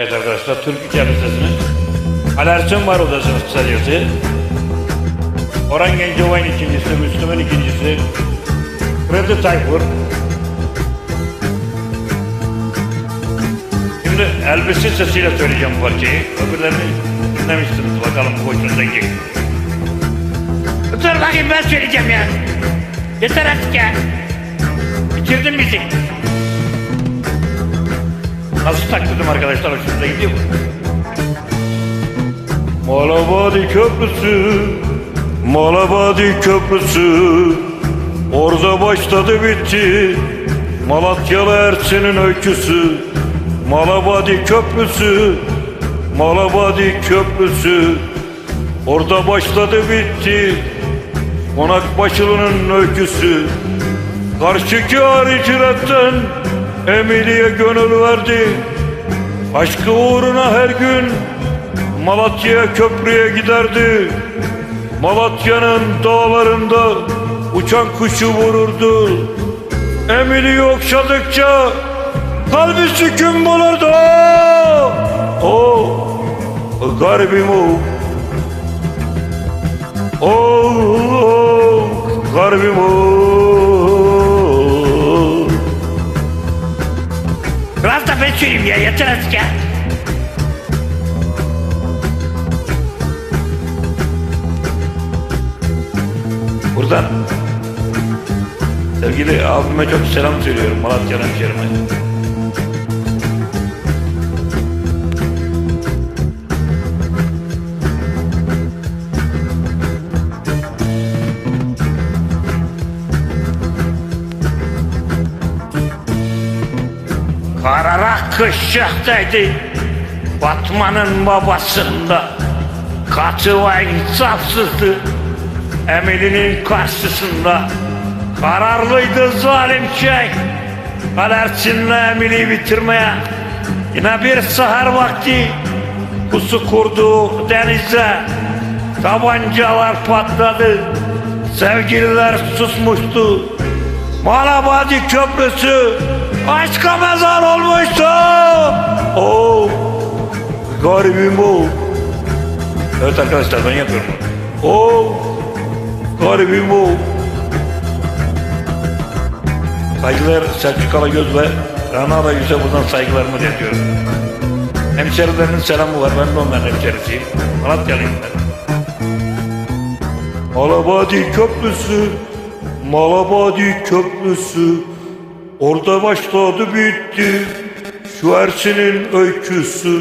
Evet arkadaşlar Türk İçer Lisesi'nin Alersin var odasının kısacası. Orhan Gencebay'ın ikincisi, Müslüm'ün ikincisi. Freddy Tayfur. Şimdi Elvis'in sesiyle söyleyeceğim bu parçayı. Öbürlerini dinlemişsiniz. Bakalım bu hoşunuza gidecek. Dur bakayım ben söyleyeceğim ya. Yeter artık ya. Bitirdin bizi. Nasıl taklidim arkadaşlar? Hoşunuza gidiyor mu? Malabadi Köprüsü Malabadi Köprüsü. Orada başladı bitti. Malatyalı Ersin'in öyküsü. Malabadi Köprüsü Malabadi Köprüsü. Orada başladı bitti. Konakbaşılı'nın öyküsü. Karşıki hariciletten Emili'ye gönül verdi. Aşkı uğruna her gün Malatya'ya köprüye giderdi. Malatya'nın dağlarında Uçan kuşu vururdu. Emili'yi okşadıkça Kalbi sükun bulurdu. O garibim o. Oh, garibim oh. Söyleyeyim ya. Yeter ya. Buradan sevgili abime çok selam söylüyorum Malatya'nın hemşerime. Kararak kışaktaydı. Batman'ın babasında. Katı ve insafsızdı. Emeli'nin karşısında. Kararlıydı zalim şey. Alersin'le Emili'yi bitirmeye. Yine bir sahar vakti. Pusu kurdu denize. Tabancalar patladı. Sevgililer susmuştu. Malabadi Köprüsü aşka mezar olmuştu. Oh, garibim o. Evet arkadaşlar ben yapıyorum. Oh, garibim o. Saygılar Selçuk Alagöz ve Rana Arayüz'e buradan saygılarımı iletiyorum. Hemşerilerinin selamı var. Ben de onların hemşerisiyim. Malatyalıyım ben. Malabadi Köprüsü, Malabadi Köprüsü, orada başladı bitti şu Ersin'in öyküsü.